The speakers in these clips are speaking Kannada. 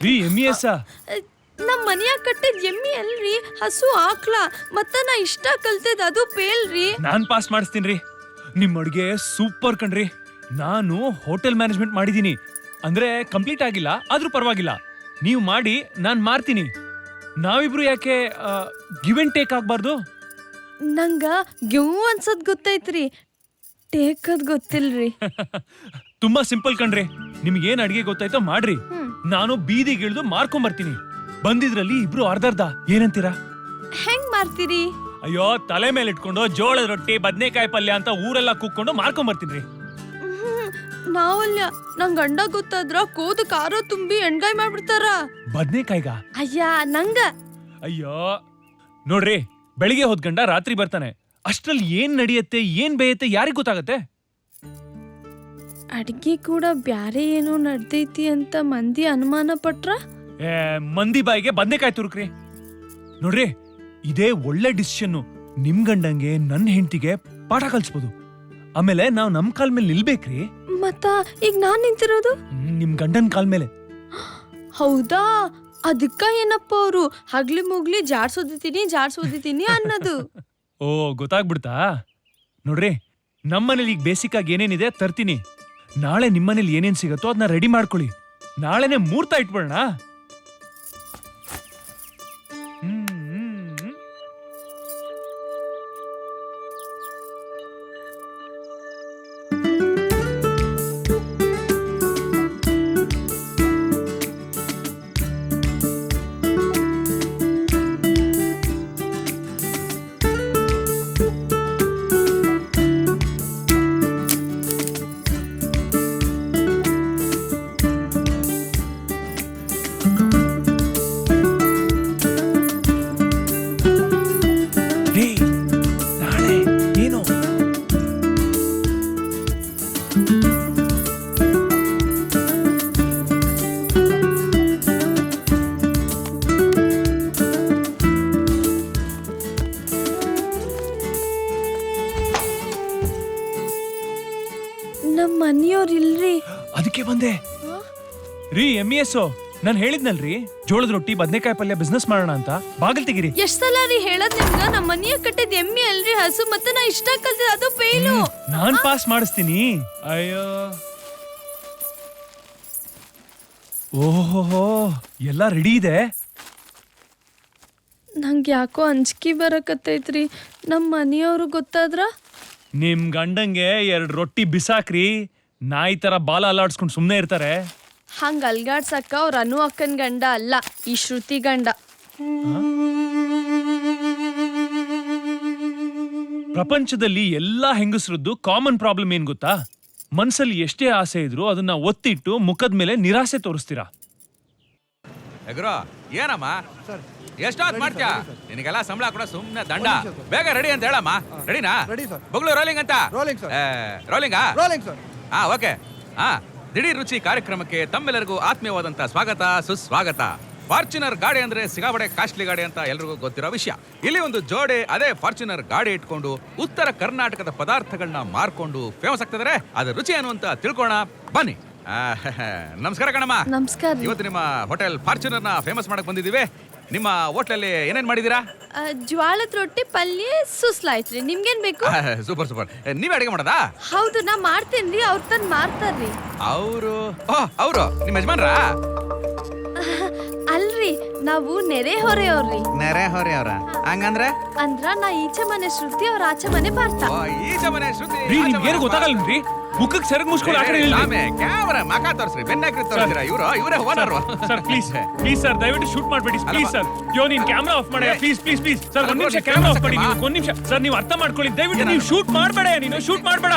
ಎಸ್? ನಮ್ ಮನ್ಯಾಗ ಕಟ್ಟಿದ ಎಮ್ಮಿ ಅಲ್ರಿ ಹಸು ಆಕ್ಲ ಮತ್ತ ನಾ ಇಷ್ಟ ಕಲ್ತದ ಅದು ಪೇಲ್ರಿ ನಾನ್ ಪಾಸ್ ಮಾಡಿಸ್ತೀನಿ ನಿಮ್ ಅಡುಗೆ ಸೂಪರ್ ಕಣ್ರಿ. ನಾನು ಹೋಟೆಲ್ ಮ್ಯಾನೇಜ್ಮೆಂಟ್ ಮಾಡಿದೀನಿ ಅಂದ್ರೆ ಕಂಪ್ಲೀಟ್ ಆಗಿಲ್ಲ ಆದ್ರೂ ಪರವಾಗಿಲ್ಲ. ನೀವು ಮಾಡಿ ನಾನ್ ಮಾರ್ತೀನಿ. ನಾವಿಬ್ರು ಯಾಕೆ ಗಿವ್ ಅಂಡ್ ಟೇಕ್ ಆಗ್ಬಾರ್ದು? ನಂಗ ಗಿವ್ ಅನ್ಸದ್ ಗೊತ್ತೈತ್ರಿ. ಅದ್ ಗೊತ್ತಿಲ್ರಿ. ತುಂಬಾ ಸಿಂಪಲ್ ಕಣ್ರಿ. ನಿಮ್ಗೆ ಏನ್ ಅಡಿಗೆ ಗೊತ್ತಾಯ್ತೋ ಮಾಡ್ರಿ. ನಾನು ಬೀದಿಗಿಳಿದು ಮಾರ್ಕೊಂಡ್ ಬರ್ತೀನಿ. ಬಂದಿದ್ರಲ್ಲಿ ಇಬ್ರು ಅರ್ಧರ್ಧ. ಏನಂತೀರಾ? ಹೆಂಗ್ ಮಾಡ್ತೀರಿ ಅಯ್ಯೋ ತಲೆ ಮೇಲೆ ಇಟ್ಕೊಂಡು ಜೋಳದ ರೊಟ್ಟಿ ಬದ್ನೆಕಾಯಿ ಪಲ್ಯ ಅಂತ ಊರೆಲ್ಲ ಕುಕ್ಕೊಂಡು ಮಾರ್ಕೊಂಡ್ ಬರ್ತೀನಿ ಹ್ಮ್, ನಾವಲ್ಯ ನಂಗ್ ಗಂಡ ಗೊತ್ತಾದ್ರ ಕೋದು ಖಾರ ತುಂಬಿ ಎಣ್ಗಾಯಿ ಮಾಡ್ಬಿಡ್ತಾರ. ಬದ್ನೆಕಾಯಿಗ? ಅಯ್ಯ ನಂಗ. ಅಯ್ಯೋ ನೋಡ್ರಿ ಬೆಳಿಗ್ಗೆ ಹೊದ್ಗಂಡ ರಾತ್ರಿ ಬರ್ತಾನೆ. ಅಷ್ಟ್ರಲ್ಲಿ ಏನ್ ನಡೆಯುತ್ತೆ ಏನ್ ಬೇಯತ್ತೆ ಯಾರಿಗ್ ಗೊತ್ತಾಗತ್ತೆ? ಅಡ್ಗೆ ಕೂಡ ಬ್ಯಾರೆ ಏನೋ ನಡ್ದೈತಿ ಅಂತ ಮಂದಿ ಅನುಮಾನ ಪಟ್ರ? ಏ, ಮಂದಿ ಬಾಯಿಗೆ ಬದ್ನೆಕಾಯಿ ತುರುಕ್ರಿ. ನೋಡ್ರಿ ಇದೇ ಒಳ್ಳೆ ಡಿಸಿಷನ್ ನಿಮ್ ಗಂಡಂಗೆ ನನ್ನ ಹೆಂಡತಿಗೆ ಪಾಠ ಕಲ್ಸ್ಬೋದು. ಆಮೇಲೆ ನಾವ್ ನಮ್ ಕಾಲ್ ಮೇಲೆ ನಿಲ್ಬೇಕ್ರಿ. ಮತ್ತ ಈಗ ನಾನ್ ನಿಂತಿರೋದು? ಹ್ಮ್, ನಿಮ್ ಗಂಡನ್ ಕಾಲ್ ಮೇಲೆ. ಹೌದಾ? ಅದಕ್ಕ ಏನಪ್ಪ ಅವರು? ಹಗ್ಲಿ ಮುಗ್ಲಿ ಜಾಡ್ಸೋದಿತೀನಿ ಜಾಡ್ಸೋದಿತೀನಿ ಅನ್ನೋದು. ಓ ಗೊತ್ತಾಗ್ಬಿಡ್ತಾ? ನೋಡ್ರಿ ನಮ್ಮನೇಲಿ ಈಗ ಬೇಸಿಕ್ ಆಗಿ ಏನೇನಿದೆ ತರ್ತೀನಿ. ನಾಳೆ ನಿಮ್ಮನೇಲಿ ಏನೇನ್ ಸಿಗತ್ತೋ ಅದನ್ನ ರೆಡಿ ಮಾಡ್ಕೊಳ್ಳಿ. ನಾಳೆನೆ ಮೂರ್ತ ಇಟ್ಬಿಡೋಣ. ಬಂದೆ. ರೀ ಎಂ ಎಸ್ ನಾನು ಹೇಳಿದ್ನಲ್ರಿ ಜೋಳದ ರೊಟ್ಟಿ ಬದನೆಕಾಯಿ ಪಲ್ಯ ಬಿಸ್ನೆಸ್ ಮಾಡೋಣ ಅಂತ. ಬಾಗಿಲ್ ತೆಗಿರಿ. ಎಷ್ಟ್ ಸಲ ರೀ ಹೇಳದ್ ನಿಮ್ಗ? ನಮ್ ಮನೆಯ ಕಟ್ಟಿದ್ ಎಮ್ಮಿ ಅಲ್ರಿ ಹಸು ಮತ್ತೆ ನಾ ಇಷ್ಟ ಕಲ್ತಿದ್ ಅದು ಫೇಲು ನಾನ್ ಪಾಸ್ ಮಾಡಿಸ್ತೀನಿ. ಅಯ್ಯೋ. ಓಹೋ ಎಲ್ಲ ರೆಡಿ ಇದೆ? ನಂಗೆ ಯಾಕೋ ಅಂಜಿಕೆ ಬರಕತ್ತೈತ್ರಿ. ನಮ್ ಮನಿಯವ್ರು ಗೊತ್ತಾದ್ರ? ನಿಮ್ ಗಂಡಂಗೆ ಎರಡು ರೊಟ್ಟಿ ಬಿಸಾಕ್ರಿ. ನಾಯಿ ತರ ಬಾಲ ಅಲ್ಲಾಡ್ಸ್ಕೊಂಡು ಸುಮ್ನೆ ಇರ್ತಾರೆ. ಹಂಗ ಅಲ್ಗಾಡ್ಸಕ್ಕ ಅವ್ರ ಅನು ಅಕ್ಕನ್ ಗಂಡ ಅಲ್ಲ ಈ ಶ್ರುತಿ ಗಂಡ. ಪ್ರಪಂಚದಲ್ಲಿ ಎಲ್ಲಾ ಹೆಂಗಸರದ್ದು ಕಾಮನ್ ಪ್ರಾಬ್ಲಮ್ ಏನ್ ಗೊತ್ತಾ? ಮನ್ಸಲ್ಲಿ ಎಷ್ಟೇ ಆಸೆ ಇದ್ರು ಅದನ್ನ ಒತ್ತಿಟ್ಟು ಮುಖದ ಮೇಲೆ ನಿರಾಸೆ ತೋರಿಸ್ತೀರಾ? ಎಗ್ರೋ ಏನಮ್ಮ? ಎಷ್ಟೊತ್ತು ಮಾಡ್ತೀಯಾ? ನಿನಗೆಲ್ಲ ಸಂಬಳ ಕೂಡ ಸುಮ್ಮನೆ ದಂಡ. ಬೇಗ ರೆಡಿ ಅಂತ ಹೇಳಮ್ಮ. ರೆಡಿನಾ. ಬೊಗ್ಳು ರೋಲಿಂಗ್ ಅಂತ? ರೋಲಿಂಗ್. ರೋಲಿಂಗಾ ರೋಲಿಂಗ್ ಸರ್. ಹಾ ಓಕೆ. ಹಾ ದಿಢೀರ್ ರುಚಿ ಕಾರ್ಯಕ್ರಮಕ್ಕೆ ತಮ್ಮೆಲ್ಲರಿಗೂ ಆತ್ಮೀಯವಾದಂತಹ ಸ್ವಾಗತ ಸುಸ್ವಾಗತ. ಫಾರ್ಚುನರ್ ಗಾಡಿ ಅಂದ್ರೆ ಸಿಗಾಬಡೆ ಕಾಸ್ಟ್ಲಿ ಗಾಡಿ ಅಂತ ಎಲ್ರಿಗೂ ಗೊತ್ತಿರೋ ವಿಷಯ. ಇಲ್ಲಿ ಒಂದು ಜೋಡೆ ಅದೇ ಫಾರ್ಚುನರ್ ಗಾಡಿ ಇಟ್ಕೊಂಡು ಉತ್ತರ ಕರ್ನಾಟಕದ ಪದಾರ್ಥಗಳನ್ನ ಮಾರ್ಕೊಂಡು ಫೇಮಸ್ ಆಗ್ತಿದ್ದಾರೆ ಅದ್ರ ರುಚಿ ಅನ್ನುವಂತ ಅಂತ ತಿಳ್ಕೋಣ ಬನ್ನಿ. ನಮಸ್ಕಾರ ಕಣಮ್ಮ. ನಮಸ್ಕಾರ. ಇವತ್ತು ನಿಮ್ಮ ಹೋಟೆಲ್ ಫಾರ್ಚುನರ್ನ ಫೇಮಸ್ ಮಾಡಕ್ ಬಂದಿದ್ದೀವಿ. ನಿಮ್ಮ ಹೋಟ್ಲಲ್ಲಿ ಏನೇನ್ ಮಾಡಿದೀರಾ ಆ, ಜ್ವಾಳದ ರೊಟ್ಟಿ ಪಲ್ಯ ಸುಸ್ಲಾಯ್ತ್ರಿ. ನಿಮ್ಗೇನ್ ಬೇಕು? Super super. ನೀವೇ ಅಡಿಗೆ ಮಾಡೋದಾ? ಹೌದು ನಾ ಮಾಡ್ತೇನ್ರಿ. ಅವ್ರ ತಂದ್ ಮಾರ್ತಾರ್ರಿ. ಅವರು? ಅವರು? ನಿಮ್ಮ ಯಜಮಾನ್ರ? ಅಲ್ರಿ ನಾವು ನೆರೆ ಹೊರೆಯವ್ರಿ ನೆರೆ ಹೊರೆಯವ್ರ ಹಂಗಂದ್ರೆ? ಅಂದ್ರ ನಾ ಈಚೆ ಮನೆ ಶ್ರುತಿ ಅವ್ರ ಆಚೆ ಮನೆ ಓ, ಈಚ ಮನೆ ಶ್ರುತಿ ಗೊತ್ತಾಗಲ್ರಿ ಮುಖಕ್ಕೆ ಸೆರಗ್ ಮುಚ್ಕೊಂಡು ಆ ಕಡೆ. ಆಮೆ ಕ್ಯಾಮ್ರಾ ಮಕ ತೋರಿಸ್ರಿ ಬೆನ್ನಾಕ್ರಿ ತೋರಿಸ್ತೀರಾ ಇವರು? ಇವರ owner sir please please sir ದಯವಿಟ್ಟು ಶೂಟ್ ಮಾಡಬೇಡಿ. Please sir. ಯೋ ನೀನ್ ಕ್ಯಾಮ್ರಾ ಆಫ್ ಮಾಡಿ. ಪ್ಲೀಸ್ ಪ್ಲೀಸ್ ಪ್ಲೀಸ್ ಸರ್ ಒಂದ್ ನಿಮಿಷ ಕ್ಯಾಮ್ರಾ ಆಫ್ ಮಾಡಿ ನೀವು ಒಂದ್ ನಿಮಿಷ. ಸರ್ ನೀವು ಅರ್ಥ ಮಾಡ್ಕೊಳ್ಳಿ. ದಯವಿಟ್ಟು ನೀವು ಶೂಟ್ ಮಾಡಬೇಡ ನೀನು ಶೂಟ್ ಮಾಡಬೇಡ.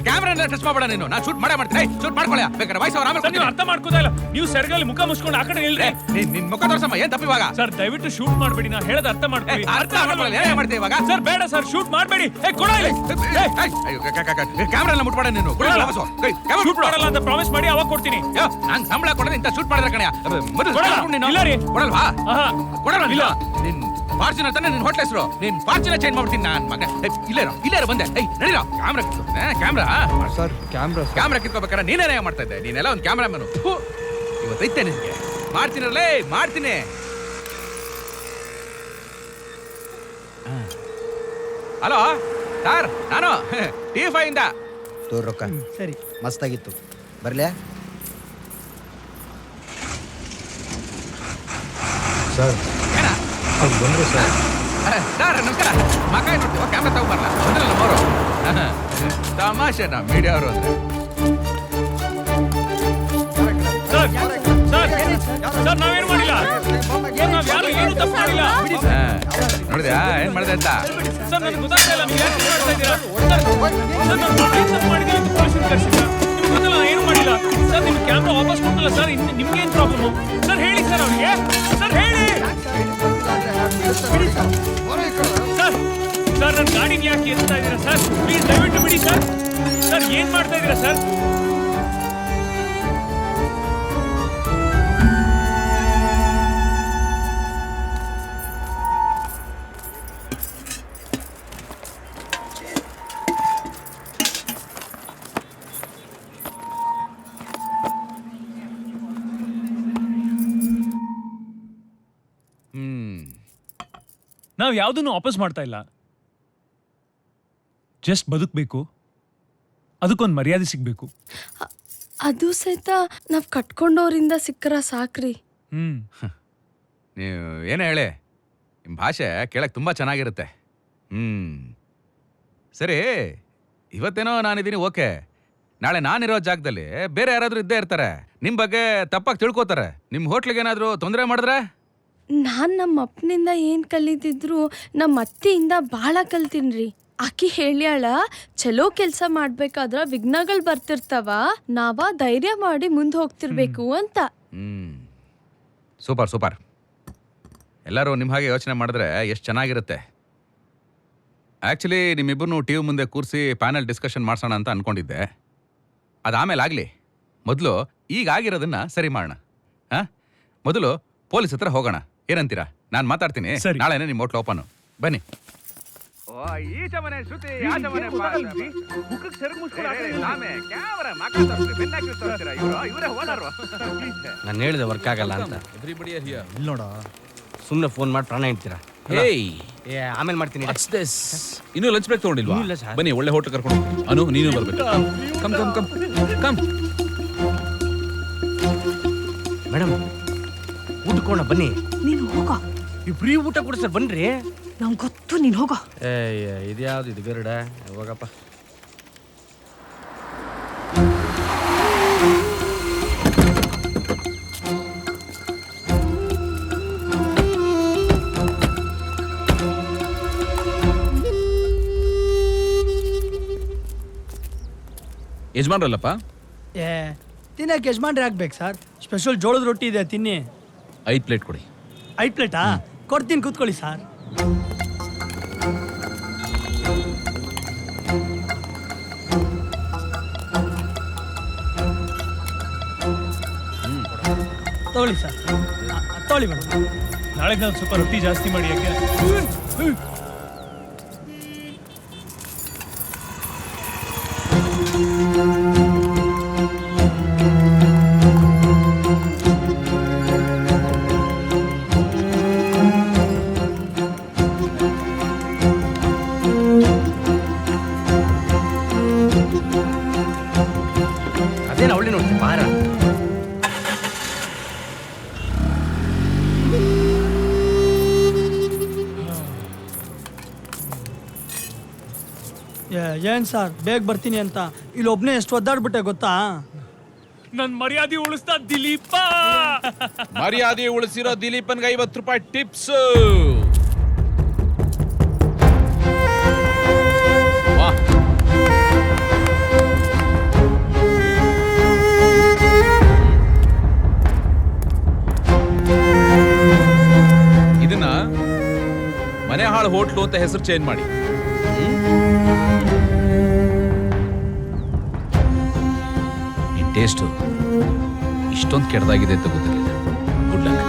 ಕ್ಯಾಮ್ರಾ ಟಚ್ ಮಾಡಬೇಡ ನೀನು ನಾನು ಶೂಟ್ ಮಾಡೇ ಮಾಡ್ತೀನಿ ಶೂಟ್ ಮಾಡ್ಕೊಳ್ಳ ಬೇಕಾದ್ರೆ ವಯಸ್ಸು ಅವ್ರ ಸರ್ ನೀವು. ಅರ್ಥ ಮಾಡ್ಕೋತಾ ಇಲ್ಲ ನೀವು ಸೆರಗಲ್ಲಿ ಮುಖ ಮುಚ್ಕೊಂಡು ಆ ಕಡೆ ನಿಲ್ರಿ ಏ, ನೀನ್ ನಿನ್ ಮುಖ ತೋರ್ಸಮ್ಮ ಏನ್ ತಪ್ಪು ಇವಾಗ ಸರ್ ದಯವಿಟ್ಟು ಶೂಟ್ ಮಾಡಬೇಡಿ ನಾ ಹೇಳದ ಅರ್ಥ ಮಾಡ್ಕೊಳ್ಳಿ ಏ, ಅರ್ಥ ಮಾಡ್ಕೊಳ್ಳಿ, ಏನ್ ಮಾಡ್ತೀವಿ ಇವಾಗ? ಸರ್ ಬೇಡ ಸರ್ ಶೂಟ್ ಮಾಡ್ಬೇಡಿ ಏ ಕೊಡ ಇಲ್ಲಿ ಕ್ಯಾಮ್ರಾ ಎಲ್ಲ ಮುಟ್ಬೇಡ ನೀನು ಕೊಡು ಕೊಡಲ್ಲ. ವಾಪಸ್ಸು. ಕೈ, camera ಶೂಟ್ ಮುಟ್ಬೇಡ. ಮಾಡಲ್ಲ ಅಂತ ಪ್ರಾಮಿಸ್ ಮಾಡಿ ಅವಾಗ ಕೊಡ್ತೀನಿ ಯೋ, ನಾನ್ ಸಂಬಳ ಕೊಡದೆ ಇಂತ ಶೂಟ್ ಮಾಡಿದ್ರೆ ಕಣ್ಯಾ ಮೊದಲು ಕೊಡಲ್ಲ. ಇಲ್ಲ ರೀ. ಕೊಡಲ್ವಾ ಆಹಾ. ಕೊಡಲ್ಲ ಇಲ್ಲ. ನಿನ್ ಫಾರ್ಚುನರ್ ತಾನೆ ನಿನ್ ಹೋಟ್ಲ ಹೆಸರು. ನೀನ್ ಫಾರ್ಚುನರ್ ಚೇಂಜ್ ಮಾಡ್ತೀನಿ ನಾನ್ ಮಗ ಏ, ಇಲ್ಲೇ ಇರೋ ಇಲ್ಲೇ ಇರೋ ಬಂದೆ ಐ ನಡೀರೋ camera camera sir camera camera ಕಿತ್ಕೋಬೇಕಾರೆ ನೀನೇನೇ ಮಾಡ್ತಾ ಇದ್ದೆ. ನೀನೆಲ್ಲ ಒಂದು ಕ್ಯಾಮ್ರಾಮನ್ ಇವತ್ತೈತೆ ನಿನ್ಗೆ. ಮಾಡ್ತೀನಲ್ಲೇ ಮಾಡ್ತೀನಿ. ಹಲೋ? ಸರ್ ನಾನು? ಟಿ ಫೈ ಇಂದ. ತೋರ್ ರೊಕ್ಕ. ಸರಿ. ಮಸ್ತಾಗಿತ್ತು. ಬರಲೇ? ಸರ್ ಏನ ಅವ್ರು ಸರ್. ಸರ್ ನಮಸ್ಕಾರ. ಮಗ ನೋಡ್ತೀವ. ಕ್ಯಾಮ್ರಾ ತಗೊಂಬರ್ಲ? ಬಂದ್ರಲ್ಲ ನಮ್ಮವರು ತಮಾಷೆ ನಾ ಮೀಡಿಯಾ ಅವರು ಅಂದ್ರೆ. ಸರ್ ಸರ್ ಸರ್ ನಾವೇನು ಮಾಡಿಲ್ಲ? ಸರ್ ಏನು ತಪ್ಪು ಮಾಡಿಲ್ಲ? ಹಾ, ನೋಡಿದ್ಯಾ? ಏನ್ ಮಾಡಿದೆ ಅಂತ? ಸರ್ ನನಗೆ ಗೊತ್ತಾಗ್ತಾ ಇಲ್ಲ. ನೀವು ಯಾಕೆ ಮಾಡ್ತಾ ಇದ್ದೀರಾ? ಸರ್ ಸರ್ ನಾನು ದೊಡ್ಡ ಏನ್ ಮಾಡಿಲ್ಲ? ಸರ್ ನಿಮ್ಗೆ ಕ್ಯಾಮ್ರಾ ವಾಪಸ್ ಕೊಟ್ಟಲ್ಲ ಸರ್ ಇನ್ನು ನಿಮ್ಗೆ ಏನು ಪ್ರಾಬ್ಲಮ್ ಸರ್ ಹೇಳಿ ಸರ್ ಅವರಿಗೆ. ಸರ್ ಹೇಳಿ. ಸರ್ ಸರ್ ನನ್ನ ಗಾಡಿನ ಯಾಕೆ ಎತ್ತಾ ಇದ್ದೀರಾ? ಸರ್ ಪ್ಲೀಸ್ ದಯವಿಟ್ಟು ಬಿಡಿ, ಸರ್. ಸರ್, ಏನ್ ಮಾಡ್ತಾ ಇದ್ದೀರಾ, ಸರ್? ನಾವು ಯಾವುದನ್ನು ವಾಪಸ್ ಮಾಡ್ತಾ ಇಲ್ಲ. ಜಸ್ಟ್ ಬದುಕಬೇಕು. ಅದಕ್ಕೊಂದು ಮರ್ಯಾದೆ ಸಿಗಬೇಕು. ಅದು ಸಹಿತ ನಾವು ಕಟ್ಕೊಂಡವ್ರಿಂದ ಸಿಕ್ಕರ ಸಾಕ್ರಿ. ಹ್ಮ್. ನೀವು ಏನು ಹೇಳಿ. ನಿಮ್ಮ ಭಾಷೆ ಕೇಳಕ್ಕೆ ತುಂಬಾ ಚೆನ್ನಾಗಿರುತ್ತೆ. ಹ್ಮ್. ಸರಿ ಇವತ್ತೇನೋ ನಾನಿದ್ದೀನಿ ಓಕೆ. ನಾಳೆ ನಾನಿರೋ ಜಾಗದಲ್ಲಿ ಬೇರೆ ಯಾರಾದರೂ ಇದ್ದೇ ಇರ್ತಾರೆ. ನಿಮ್ಮ ಬಗ್ಗೆ ತಪ್ಪಾಗಿ ತಿಳ್ಕೊತಾರೆ. ನಿಮ್ಮ ಹೋಟ್ಲಿಗೆ ಏನಾದರೂ ತೊಂದರೆ ಮಾಡಿದ್ರೆ? ನಾನ್ ನಮ್ಮ ಅಪ್ಪನಿಂದ ಏನು ಕಲಿತಿದ್ರು ನಮ್ಮ ಅತ್ತೆಯಿಂದ ಭಾಳ ಕಲ್ತೀನ್ರಿ. ಆಕಿ ಹೇಳ್ಯಾಳ ಚಲೋ ಕೆಲಸ ಮಾಡ್ಬೇಕಾದ್ರ ವಿಘ್ನಗಳು ಬರ್ತಿರ್ತಾವ ನಾವ ಧೈರ್ಯ ಮಾಡಿ ಮುಂದೆ ಹೋಗ್ತಿರ್ಬೇಕು ಅಂತ. ಹ್ಮ್. Super super. ಎಲ್ಲರೂ ನಿಮ್ಮ ಹಾಗೆ ಯೋಚನೆ ಮಾಡಿದ್ರೆ ಎಷ್ಟು ಚೆನ್ನಾಗಿರುತ್ತೆ. ಆ್ಯಕ್ಚುಲಿ ನಿಮ್ಮಿಬ್ಬರನ್ನು ಟಿ ವಿ ಮುಂದೆ ಕೂರಿಸಿ ಪ್ಯಾನಲ್ ಡಿಸ್ಕಷನ್ ಮಾಡ್ಸೋಣ ಅಂತ ಅನ್ಕೊಂಡಿದ್ದೆ. ಅದು ಆಮೇಲೆ ಆಗಲಿ. ಮೊದಲು ಈಗ ಆಗಿರೋದನ್ನ ಸರಿ ಮಾಡೋಣ. ಹಾಂ? ಮೊದಲು ಪೊಲೀಸ್ ಹತ್ರ ಹೋಗೋಣ. ಏನಂತೀರಾ ನಾನು ಮಾತಾಡ್ತೀನಿ ಸರಿ. ನಾಳೆನೇ ನಿಮ್ಮ ಹೋಟ್ಲ್ ಓಪನ್ ಬನ್ನಿ ಈಚ ಮನೆ ಶ್ರುತಿ ಆಚ ಮನೆ ನಾನು ಹೇಳಿದೆ ವರ್ಕ್ ಆಗಲ್ಲ ಅಂತ ಇಲ್ಲಿ ನೋಡ ಸುಮ್ಮನೆ ಫೋನ್ ಮಾಡಿ ಪ್ರಾಣ ಇಡ್ತೀರಾ ಹೇಯ್ ಏ ಆಮೇಲೆ ಮಾಡ್ತೀನಿ ವಾಟ್ಸ್ ದಿಸ್ ಇನ್ನೂ ಲಂಚ್ ಬ್ರೇಕ್ ತಗೊಂಡಿಲ್ವಾ ಇನ್ನೂ ಇಲ್ಲ sir. ಬನ್ನಿ ಒಳ್ಳೆ ಹೋಟೆಲ್ ಕರ್ಕೊಂಡು ಹೋಗ್ತೀನಿ. ಅನು ನೀನು ಬರ್ಬೇಕು come come come come madam ಬನ್ನಿ. ನೀನು ಹೋಗೋ. ಈ ಫ್ರೀ ಊಟ ಕೊಡ್ಸರ್ ಬನ್ರಿ. ನಂಗೆ ಗೊತ್ತು ನೀನು ಹೋಗೋ. ಏ ಇದ್ಯಾವ್ದು ಇದು ಗರುಡ? ಹೋಗಪ್ಪ. ಯಜಮಾನ್ರಲ್ಲಪ್ಪ? ಏ ತಿನ್ನಕ್ಕೆ ಯಜಮಾನ್ರಿ ಹಾಕ್ಬೇಕು ಸರ್. ಸ್ಪೆಷಲ್ ಜೋಳದ ರೊಟ್ಟಿ ಇದೆ ತಿನ್ನಿ. ಐದು ಪ್ಲೇಟ್ ಕೊಡಿ. ಐದು ಪ್ಲೇಟಾ? ಕೊಡ್ತೀನಿ ಕೂತ್ಕೊಳ್ಳಿ ಸರ್. ತಗೊಳ್ಳಿ ಸರ್. ತಗೊಳ್ಳಿ ಮೇಡಮ್. ನಾಳೆ ನಾನು ಸ್ವಲ್ಪ ರೊಟ್ಟಿ ಜಾಸ್ತಿ ಮಾಡಿ ಯಾಕೆ ಏನು ಸರ್ ಬೇಗ ಬರ್ತೀನಿ ಅಂತ. ಇಲ್ಲಿ ಒಬ್ಬನೇ ಎಷ್ಟು ಒದ್ದಾಡ್ಬಿಟ್ಟೆ ಗೊತ್ತಾ? ನನ್ ಮರ್ಯಾದೆ ಉಳಿಸ್ತಾ ದಿಲೀಪ. ಮರ್ಯಾದೆ ಉಳಿಸಿರೋ ದಿಲೀಪನ್ಗೆ ಐವತ್ತು ರೂಪಾಯಿ ಟಿಪ್ಸ್. ಇದನ್ನ ಮನೆ ಹಾಳು ಹೋಟ್ಲು ಅಂತ ಹೆಸರು ಚೇಂಜ್ ಮಾಡಿ. ಟೇಸ್ಟು ಇಷ್ಟೊಂದು ಕೆಟ್ಟದಾಗಿದೆ ಅಂತ ಗೊತ್ತಿರಲಿಲ್ಲ. Good luck